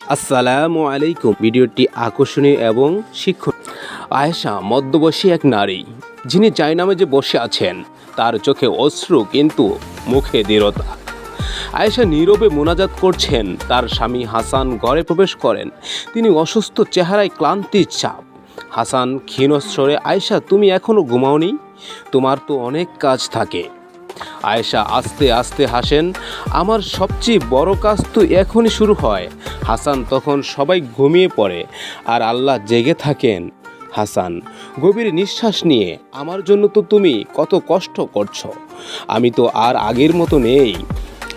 আসসালামু আলাইকুম। ভিডিওটি আকর্ষণীয় এবং শিক্ষণ আয়েশা, মধ্যবয়সী এক নারী, যিনি নামে যে বসে আছেন, তার চোখে অশ্রু কিন্তু মুখে দৃঢ়তা। আয়েশা নীরবে মোনাজাত করছেন, তার স্বামী হাসান ঘরে প্রবেশ করেন। তিনি অসুস্থ চেহারায় ক্লান্তির চাপ। হাসান ক্ষীণস্বরে, আয়েশা, তুমি এখনও ঘুমাওনি? তোমার তো অনেক কাজ থাকে। আয়েশা আস্তে আস্তে হাসেন, আমার সবচেয়ে বড় কাজ তো এখনই শুরু হয়। হাসান তখন সবাই ঘুমিয়ে পড়ে আর আল্লাহ জেগে থাকেন। হাসান, গভীর নিঃশ্বাস নিয়ে, আমার জন্য তো তুমি কত কষ্ট করছ। আমি তো আর আগের মতো নেই।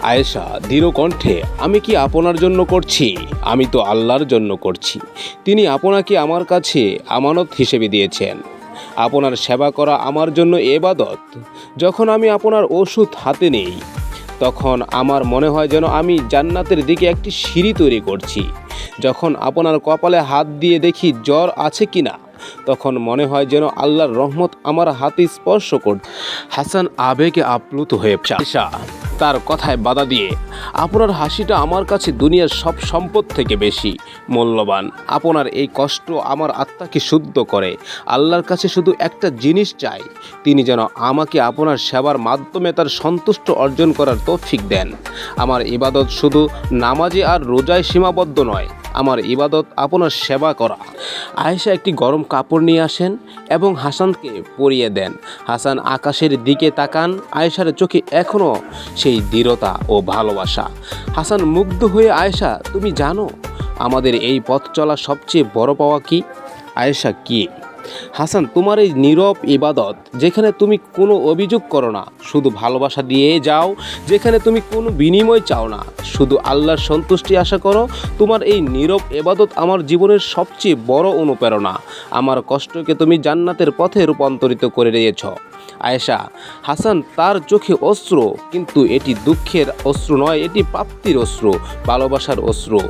আয়েশা দৃঢ় কণ্ঠে, আমি কি আপনার জন্য করছি? আমি তো আল্লাহর জন্য করছি। তিনি আপনাকে আমার কাছে আমানত হিসেবে দিয়েছেন। আপনার সেবা করা আমার জন্য এবাদত। যখন আমি আপনার ওষুধ হাতে নেই, তখন আমার মনে হয় যেন আমি জান্নাতের দিকে একটি সিঁড়ি তৈরি করছি। যখন আপনার কপালে হাত দিয়ে দেখি জ্বর আছে কি না তখন মনে হয় যেন আল্লাহর রহমত আমার হাতে স্পর্শ কর। হাসান আবেগে আপ্লুত হয়ে চাষা তার কথায় বাধা দিয়ে, আপনার হাসিটা আমার কাছে দুনিয়ার সব সম্পদ থেকে বেশি। মূল্যবান। আপনার এই কষ্ট আমার আত্মাকে শুদ্ধ করে। আল্লাহর কাছে শুধু একটা জিনিস চাই। তিনি যেন আমাকে আপনার সেবার মাধ্যমে তার সন্তুষ্ট অর্জন করার তৌফিক দেন। আমার ইবাদত শুধু নামাজে আর রোজায় সীমাবদ্ধ নয়। আমার ইবাদত আপনার সেবা করা। আয়েশা একটি গরম কাপড় নিয়ে আসেন এবং হাসানকে পরিয়ে দেন। হাসান আকাশের দিকে তাকান, আয়েশার চোখে এখনও সেই দৃঢ়তা ও ভালোবাসা। হাসান মুগ্ধ হয়ে, আয়েশা, তুমি জানো, আমাদের এই পথ চলা সবচেয়ে বড় পাওয়া কি? আয়েশা, কি? হাসান, তোমার এই নীরব ইবাদত, যেখানে তুমি কোনো অভিযোগ করো না, শুধু ভালোবাসা দিয়ে যাও, যেখানে তুমি কোনো বিনিময় চাও না, শুধু আল্লাহর সন্তুষ্টি আশা করো, তোমার এই নীরব এবাদত আমার জীবনের সবচেয়ে বড় অনুপ্রেরণা। আমার কষ্টকে তুমি জান্নাতের পথে রূপান্তরিত করে দিয়েছ। আয়েশা, হাসান, তার চোখে অশ্রু, কিন্তু এটি দুঃখের অশ্রু নয়, এটি প্রাপ্তির অশ্রু, ভালোবাসার অশ্রু।